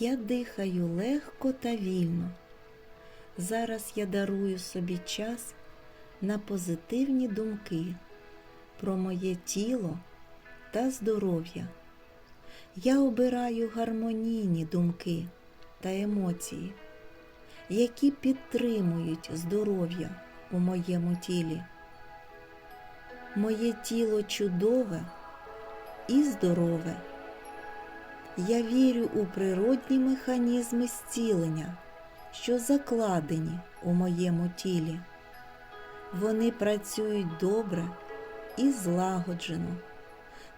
Я дихаю легко та вільно. Зараз я дарую собі час на позитивні думки про моє тіло та здоров'я. Я обираю гармонійні думки та емоції, які підтримують здоров'я у моєму тілі. Моє тіло чудове і здорове. Я вірю у природні механізми зцілення, що закладені у моєму тілі. Вони працюють добре і злагоджено.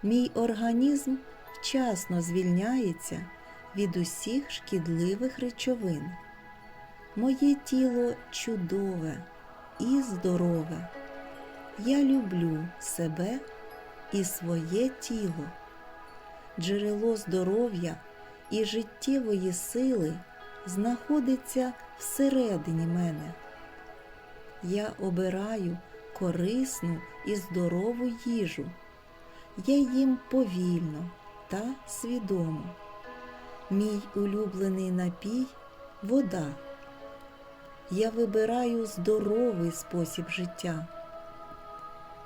Мій організм вчасно звільняється від усіх шкідливих речовин. Моє тіло чудове і здорове. Я люблю себе і своє тіло. Джерело здоров'я і життєвої сили знаходиться всередині мене. Я обираю корисну і здорову їжу. Я їм повільно та свідомо. Мій улюблений напій вода. Я вибираю здоровий спосіб життя.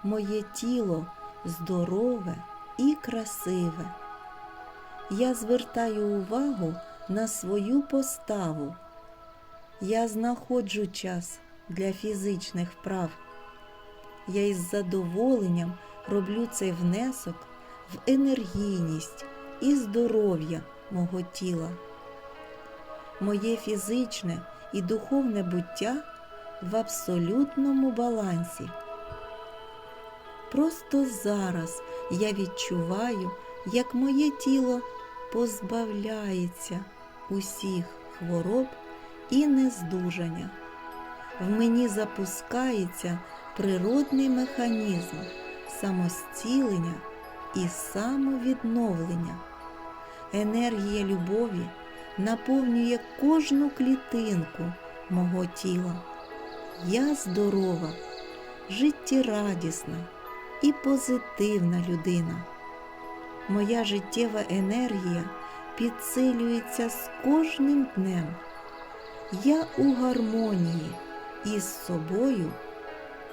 Моє тіло здорове і красиве. Я звертаю увагу на свою поставу. Я знаходжу час для фізичних вправ. Я із задоволенням роблю цей внесок в енергійність і здоров'я мого тіла. Моє фізичне і духовне буття в абсолютному балансі. Просто зараз я відчуваю, як моє тіло позбавляється усіх хвороб і нездужання. В мені запускається природний механізм самостілення і самовідновлення. Енергія любові наповнює кожну клітинку мого тіла. Я здорова, життєрадісна і позитивна людина. Моя життєва енергія підсилюється з кожним днем. Я у гармонії із собою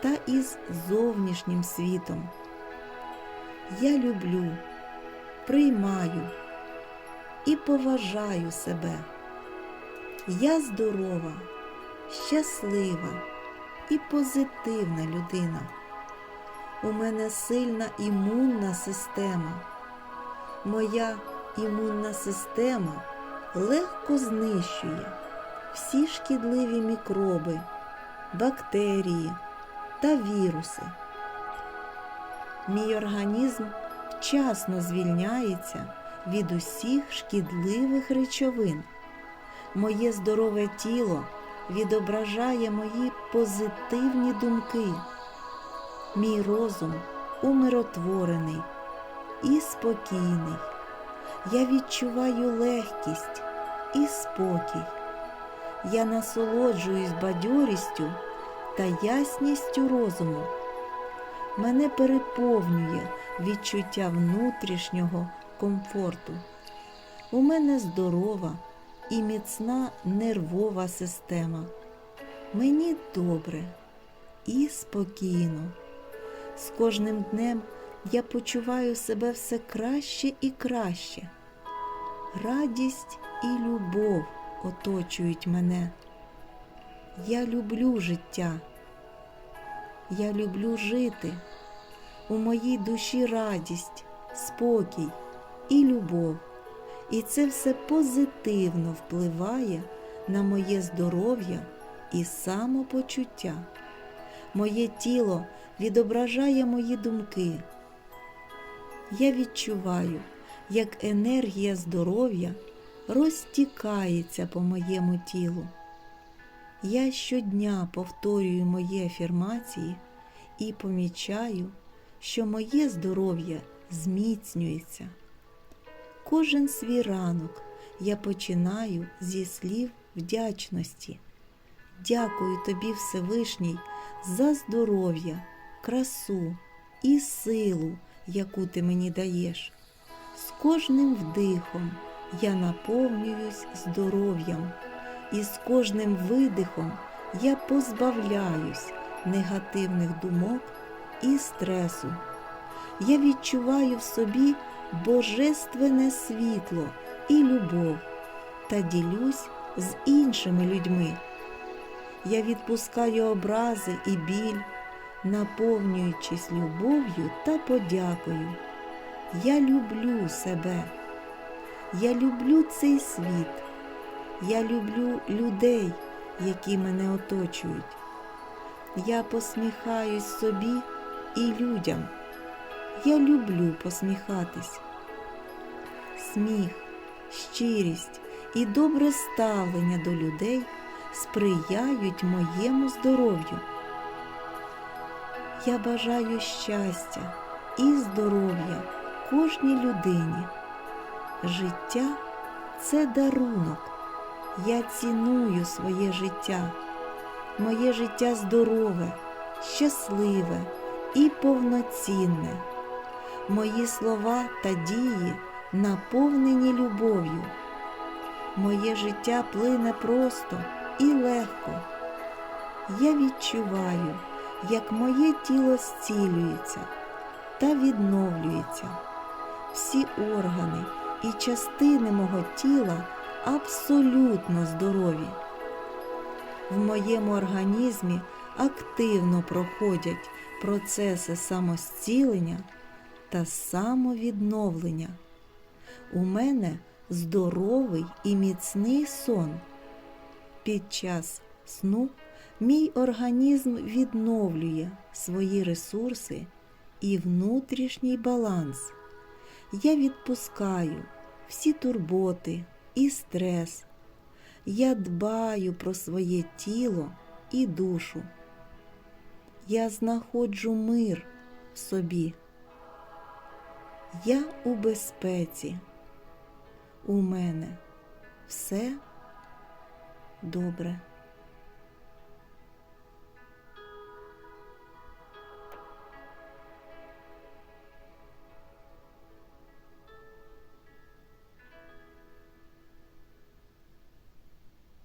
та із зовнішнім світом. Я люблю, приймаю і поважаю себе. Я здорова, щаслива і позитивна людина. У мене сильна імунна система. Моя імунна система легко знищує всі шкідливі мікроби, бактерії та віруси. Мій організм вчасно звільняється від усіх шкідливих речовин. Моє здорове тіло відображає мої позитивні думки. Мій розум умиротворений і спокійний. Я відчуваю легкість і спокій. Я насолоджуюсь бадьорістю та ясністю розуму. Мене переповнює відчуття внутрішнього комфорту. У мене здорова і міцна нервова система. Мені добре і спокійно. З кожним днем я почуваю себе все краще і краще. Радість і любов оточують мене. Я люблю життя. Я люблю жити. У моїй душі радість, спокій і любов. І це все позитивно впливає на моє здоров'я і самопочуття. Моє тіло відображає мої думки. Я відчуваю, як енергія здоров'я розтікається по моєму тілу. Я щодня повторюю мої афірмації і помічаю, що моє здоров'я зміцнюється. Кожен свій ранок я починаю зі слів вдячності. Дякую тобі, Всевишній, за здоров'я, красу і силу, яку ти мені даєш. З кожним вдихом я наповнююсь здоров'ям, і з кожним видихом я позбавляюсь негативних думок і стресу. Я відчуваю в собі божественне світло і любов та ділюсь з іншими людьми. Я відпускаю образи і біль, наповнюючись любов'ю та подякою. Я люблю себе. Я люблю цей світ. Я люблю людей, які мене оточують. Я посміхаюсь собі і людям. Я люблю посміхатись. Сміх, щирість і добре ставлення до людей сприяють моєму здоров'ю. Я бажаю щастя і здоров'я кожній людині. Життя це дарунок. Я ціную своє життя. Моє життя здорове, щасливе і повноцінне. Мої слова та дії наповнені любов'ю. Моє життя плине просто і легко. Я відчуваю, як моє тіло зцілюється та відновлюється. Всі органи і частини мого тіла абсолютно здорові. В моєму організмі активно проходять процеси самозцілення та самовідновлення. У мене здоровий і міцний сон. Під час сну мій організм відновлює свої ресурси і внутрішній баланс. Я відпускаю всі турботи і стрес. Я дбаю про своє тіло і душу. Я знаходжу мир в собі. Я у безпеці. У мене все добре.